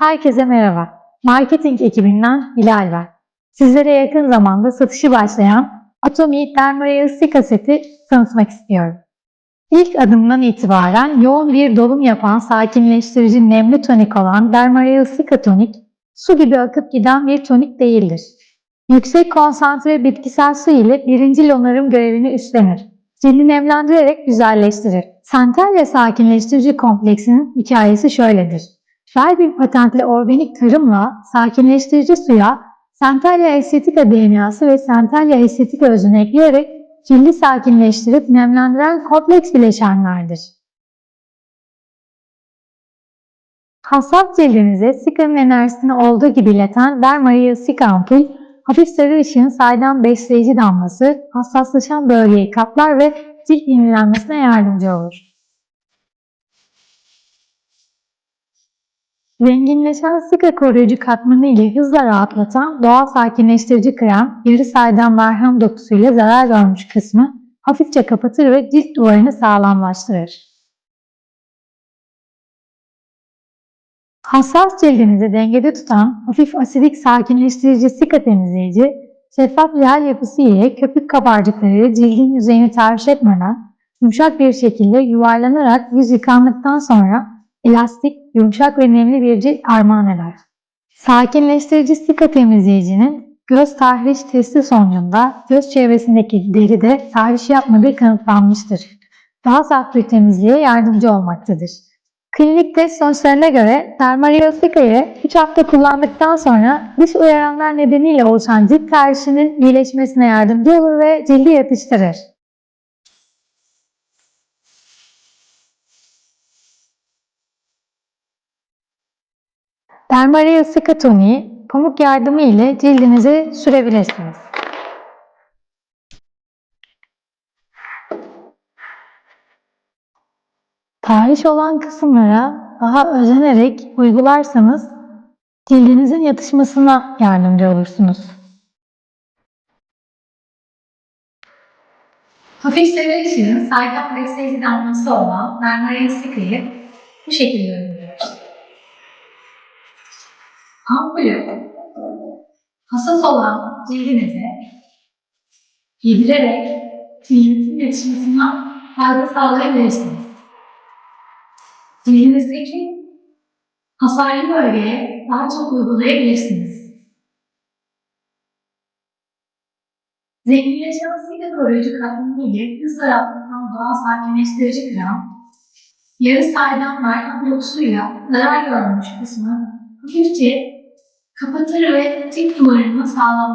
Herkese merhaba. Marketing ekibinden Hilal var. Sizlere yakın zamanda satışı başlayan Atomy Dermareal Sika seti tanıtmak istiyorum. İlk adımdan itibaren yoğun bir dolum yapan sakinleştirici nemli tonik olan Dermareal Sika tonik, su gibi akıp giden bir tonik değildir. Yüksek konsantre bitkisel su ile birinci onarım görevini üstlenir. Cildi nemlendirerek güzelleştirir. Centella sakinleştirici kompleksinin hikayesi şöyledir. Felbin patentli organik tarımla sakinleştirici suya Centella estetika DNA'sı ve Centella estetika özünü ekleyerek cildi sakinleştirip nemlendiren kompleks bileşenlerdir. Hassas cildinize Sika'nın enerjisini olduğu gibi ileten Dermaria Sika ampul, hafif sarı ışığın saydam besleyici damlası hassaslaşan bölgeyi kaplar ve cilt yenilenmesine yardımcı olur. Zenginleşen Sika koruyucu katmanı ile hızla rahatlatan doğal sakinleştirici krem, yarı saydam merhem dokusuyla zarar görmüş kısmı hafifçe kapatır ve cilt duvarını sağlamlaştırır. Hassas cildinizi dengede tutan hafif asidik sakinleştirici Sika temizleyici, şeffaf jel yapısı ile köpük kabarcıkları cildin yüzeyini tahriş etmeden yumuşak bir şekilde yuvarlanarak yüz yıkandıktan sonra elastik, yumuşak ve nemli cilt armağan eder. Sakinleştirici Sika temizleyicinin göz tahriş testi sonucunda göz çevresindeki deride tahriş yapmadığı kanıtlanmıştır. Daha saf bir temizliğe yardımcı olmaktadır. Klinik test sonuçlarına göre Dermario Sika'yı 3 hafta kullandıktan sonra dış uyaranlar nedeniyle oluşan cilt tahrişinin iyileşmesine yardımcı olur ve cildi yatıştırır. Dermario Sika toniği pamuk yardımı ile cildinize sürebilirsiniz. Tahriş olan kısımlara daha özenerek uygularsanız cildinizin yatışmasına yardımcı olursunuz. Hafif sever ışığın saydam besleyici damlası olan Dermario Sika'yı bu şekilde Ampulü hassas olan cildinize yedirerek cildinizin yatışmasına fayda sağlayabilirsiniz. Cildinizdeki hasarlı bölgeye daha çok uygulayabilirsiniz. Zenginleşen sika koruyucu katmanı ile hızla rahatlatan doğal sakinleştirici krem, yarı saydam merhem dokusuyla zarar görmüş kısmı hafifçe kapatır ve tek duvarını sağlam.